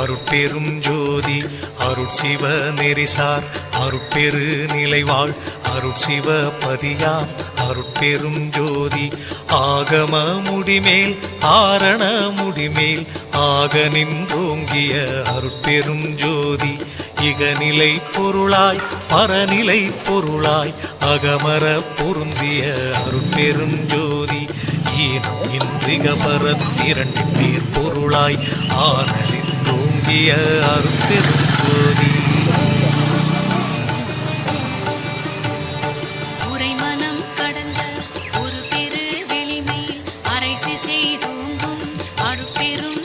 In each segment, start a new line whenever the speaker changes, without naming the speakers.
அருட்பெரும் ஜோதி அருட்சிவ நெறிசார் அருட்பெரு நிலைவாழ் அருட்சிவ பதியாம் அருட்பெரும் ஜோதி. ஆகம முடிமேல் ஆரண முடிமேல் ஆக நின்றோங்கிய அருட்பெரும் ஜோதி. இகநிலை பொருளாய் பரநிலை பொருளாய் அகமர பொருந்திய அருட்பெரும் ஜோதி. ஈனம் இன்றிக பரத்திரண்டின் பேர் பொருளாய் ஆனலின் அருட்பெரும் ஜோதி
உரைமனம் கடந்த ஒரு பெரு வெளிமேல் அரைசி செய்தோங்கும் அருட்பெரும்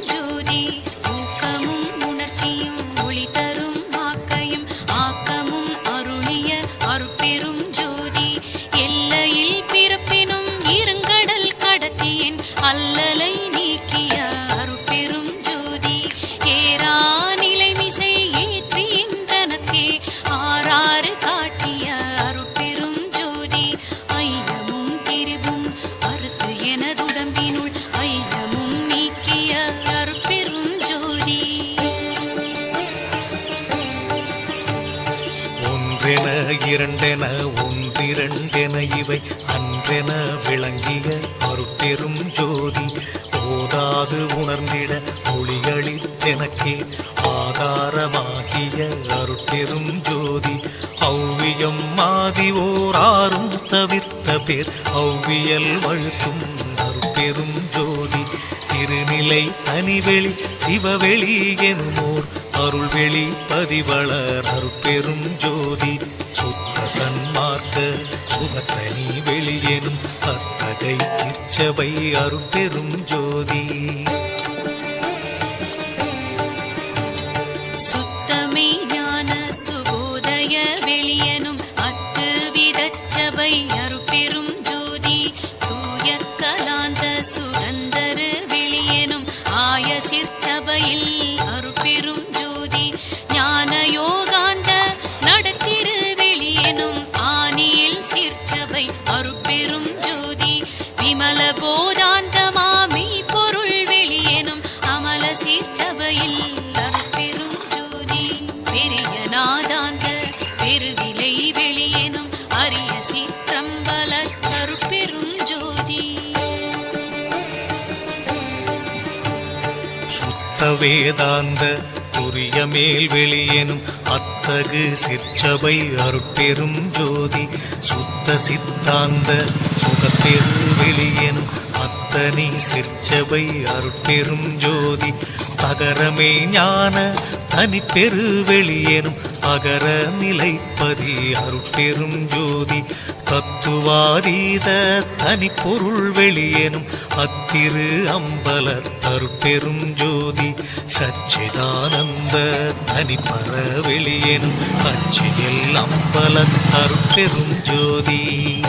இரண்டென ஒன்றிரண்டென இவை அன்றென விளங்கிய அருட்பெரும் ஜோதி. போதாது உணர்ந்திட ஒளியளித்தெனக்கே ஆதாரமாகிய அருட்பெரும் ஜோதி. ஔவியம் மாதி ஓராறும் தவிர்த்த பேர் ஔவியல் வழுத்தும் அருட்பெரும் ஜோதி. திருநிலை தனிவெளி சிவவெளி எனுமோர் அருள்வெளி பதிவளர் அருட்பெரும் ஜோதி. மார்க்க சுகத்தனி வெளியெனும் அத்தகை திருச்சபை அருட்பெரும் ஜோதி.
சுத்தமே ஞான சுபோதய
சுத்த வேதாந்த துரிய மேல் வெளியேனும் அத்தகு சிற்சபை அருட்பெரும் ஜோதி. சுத்த சித்தாந்த சுகப்பெரு வெளியேனும் அத்தனை சிற்சபை அருட்பெரும் ஜோதி. தகரமே ஞான தனிப்பெரு வெளியேனும் அகர நிலைப்பதி அருட்பெரும் ஜோதி. தத்துவாதீத தனிப்பொருள் வெளியேனும் அத்திரு அம்பல தருட்பெரும் ஜோதி. சச்சிதானந்த தனிப்பர வெளியெனும் அச்சியில் அம்பல தருட்பெரும் ஜோதி.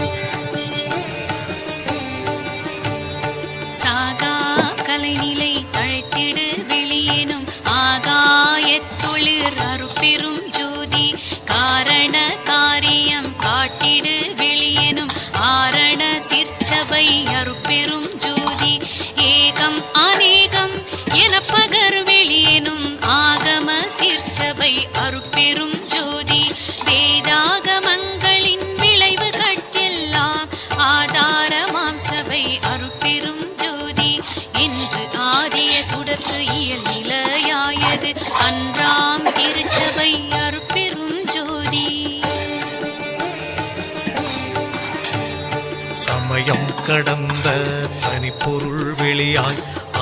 சாகா கலைநிலை தழைத்திடு வெளியேனும் ஆகாயத்தொழிற் அருட்பெரும் ஜோதி. காரண காரியம் காட்டிடு வெளியேனும் ஆரண சிற்சபை அருட்பெரும் பகர் வெளியேனும் ஆகம சிற்சபை அருட்பெரும் ஜோதி. வேதாகமங்களின் விளைவு கட்டெல்லாம் ஆதாரமாம் சபை அருட்பெரும் ஜோதி. என்று ஆதிய சுடற்கு இயல் நிலையாயது. அன்றாம் திருச்சபை அருட்பெரும் ஜோதி.
சமயம் கடந்த தனிப்பொருள் வெளியாய்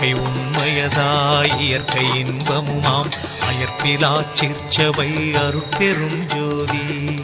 இயற்கை உண்மையதாய் இயற்கை இன்பமுமாம். அயற்பிலா சிற்சபை அருட்பெரும் ஜோதி.